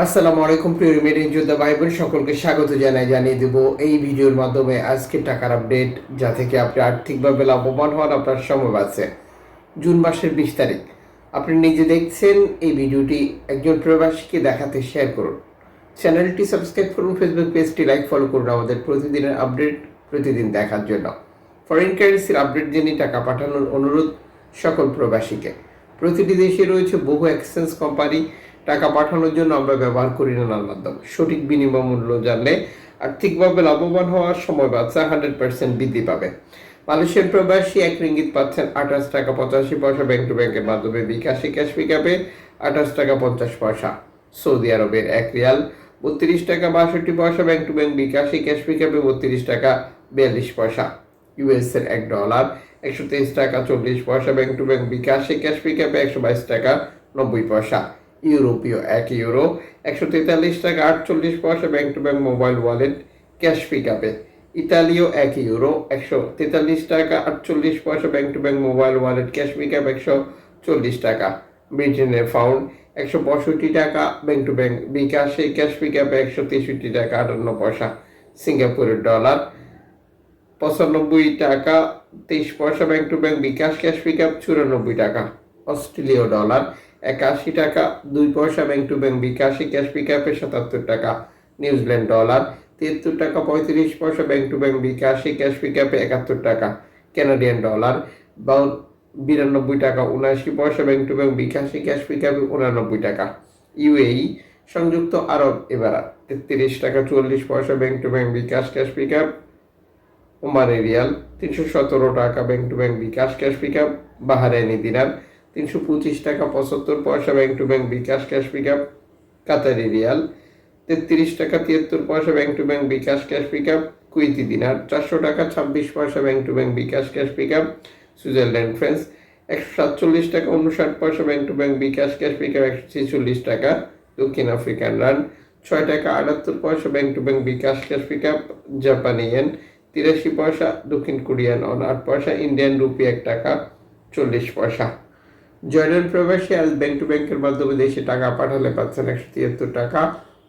আসসালামু আলাইকুম, প্রিয় রিমেডিং যোদ্ধা ভাই বোন সকলকে স্বাগত জানাই, জানিয়ে দেব এই ভিডিওর মাধ্যমে আজকে টাকার আপডেট, যা থেকে আপনি আর্থিকভাবে লাভবান হন, আপনার সময় আছে জুন মাসের বিশ তারিখ। আপনি নিজে দেখছেন এই ভিডিওটি, একজন প্রবাসীকে দেখাতে শেয়ার করুন। চ্যানেলটি সাবস্ক্রাইব করুন ফেসবুক পেজটি লাইক ফলো করুন, আমাদের প্রতিদিনের আপডেট প্রতিদিন দেখার জন্য। ফরেন কারেন্সির আপডেট জেনে টাকা পাঠানোর অনুরোধ সকল প্রবাসীকে। প্রতিটি দেশে রয়েছে বহু এক্সচেঞ্জ কোম্পানি টাকা পাঠানোর জন্য আমরা ব্যবহার করি নানান মাধ্যম সঠিক বিনিময় মূল্য জানলে আর্থিকভাবে লাভবান হওয়ার সময় বাচ্চা হান্ড্রেড পার্সেন্ট বৃদ্ধি পাবে। মালয়েশিয়ান প্রবাসী এক রিঙ্গিত পাচ্ছেন আঠাশ টাকা পঁচাশি পয়সা ব্যাংক টু ব্যাংকের মাধ্যমে বিকাশে ক্যাশ পিকআপে আঠাশ টাকা পঞ্চাশ পয়সা। সৌদি আরবের এক রিয়াল বত্রিশ টাকা বাষট্টি পয়সা ব্যাংক টু ব্যাংক বিকাশে ক্যাশ পিকআপে বত্রিশ টাকা বিয়াল্লিশ পয়সা। ইউএস এর এক ডলার একশো তেইশ টাকা চল্লিশ পয়সা ব্যাংক টু ব্যাংক বিকাশে ক্যাশ পিকআপে একশো বাইশ টাকা নব্বই পয়সা। ইউরোপীয়, এক ইউরো, একশো তেতাল্লিশ টাকা, আটচল্লিশ পয়সা bank to bank mobile wallet cash pick পিকআপে ইতালীয় এক ইউরো, একশো তেতাল্লিশ টাকা, আটচল্লিশ পয়সা bank to bank mobile wallet cash pickup একশো চল্লিশ টাকা। ব্রিটেনের ফাউন্ড একশো পঁয়ষট্টি টাকা ব্যাংক টু ব্যাংক বিকাশে ক্যাশ পিকআপে একশো তেষট্টি টাকা, আটান্ন পয়সা। সিঙ্গাপুরের ডলার পঁচানব্বই টাকা, তেইশ পয়সা bank to bank bKash cash pickup চুরানব্বই টাকা। অস্ট্রেলীয় ডলার একাশি টাকা, দুই পয়সা ব্যাংক টু ব্যাংক বিকাশি ক্যাশ পিকআপে সাতাত্তর টাকা নিউজিল্যান্ড ডলার তিয়াত্তর টাকা, পঁয়ত্রিশ পয়সা ব্যাংক টু ব্যাংক বিকাশি ক্যাশ পিকআপে একাত্তর টাকা কানাডিয়ান ডলার বা বিরানব্বই টাকা, উনআশি পয়সা ব্যাংক টু ব্যাংক বিকাশি ক্যাশ পিকআপে উনানব্বই টাকা ইউএই সংযুক্ত আরব এবার তেত্রিশ টাকা, চল্লিশ পয়সা bank to bank bKash cash pickup Omani rial, তিনশো সতেরো টাকা bank to bank bKash cash pickup Bahraini dinar তিনশো পঁচিশ টাকা পঁচাত্তর পয়সা bank to bank bKash cash pickup Qatari riyal তেত্রিশ টাকা তিয়াত্তর পয়সা bank to bank bKash cash pickup Kuwaiti dinar. চারশো টাকা ছাব্বিশ পয়সা bank to bank bKash cash pickup Switzerland franc একশো সাতচল্লিশ টাকা উনষাট পয়সা bank to bank bKash cash pickup একশো ছেচল্লিশ টাকা দক্ষিণ আফ্রিকান রান ছয় টাকা আটাত্তর পয়সা bank to bank bKash cash pickup জাপানি ইয়েন তিরাশি পয়সা দক্ষিণ কোরিয়ান অন আট পয়সা ইন্ডিয়ান রুপি এক টাকা, চল্লিশ পয়সা। জর্ডান প্রবাসী আজ ব্যাংক টু ব্যাংকের মাধ্যমে দেশে টাকা পাঠালে পাচ্ছেন একশো তিয়াত্তর টাকা।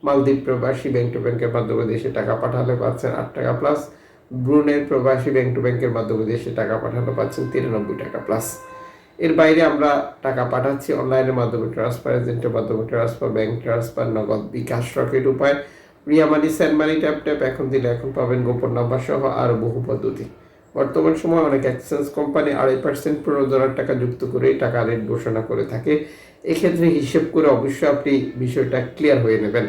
মালদ্বীপ প্রবাসী ব্যাংক টু ব্যাংকের মাধ্যমে দেশে টাকা পাঠালে পাচ্ছেন আট টাকা প্লাস ব্রুনের প্রবাসী ব্যাংক টু ব্যাংকের মাধ্যমে দেশে টাকা পাঠালে পাচ্ছেন তিরানব্বই টাকা প্লাস এর বাইরে আমরা টাকা পাঠাচ্ছি অনলাইনের মাধ্যমে ট্রান্সফার এজেন্টের মাধ্যমে ট্রান্সফার ব্যাংক ট্রান্সফার নগদ বিকাশ রকেট উপায়। Ria money send money Tap Tap এখন দিলে এখন পাবেন গোপন নাম্বার সহ আরও বহু পদ্ধতি। বর্তমান সময় অনেক এক্সচেঞ্জ কোম্পানি আড়াই পার্সেন্ট পনেরো প্রণোদনার টাকা যুক্ত করে টাকা রেট ঘোষণা করে থাকে। এক্ষেত্রে হিসেব করে অবশ্যই আপনি বিষয়টা ক্লিয়ার হয়ে নেবেন।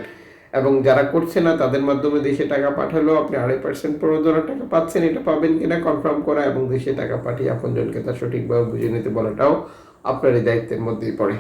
এবং যারা করছে না, তাদের মাধ্যমে দেশে টাকা পাঠালেও আপনি আড়াই পার্সেন্ট পনেরো প্রণোদনার টাকা পাচ্ছেন, এটা পাবেন কিনা কনফার্ম করা এবং দেশে টাকা পাঠিয়ে আপনজনকে তা সঠিকভাবে বুঝে নিতে বলাটাও আপনারই দায়িত্বের মধ্যেই পড়ে।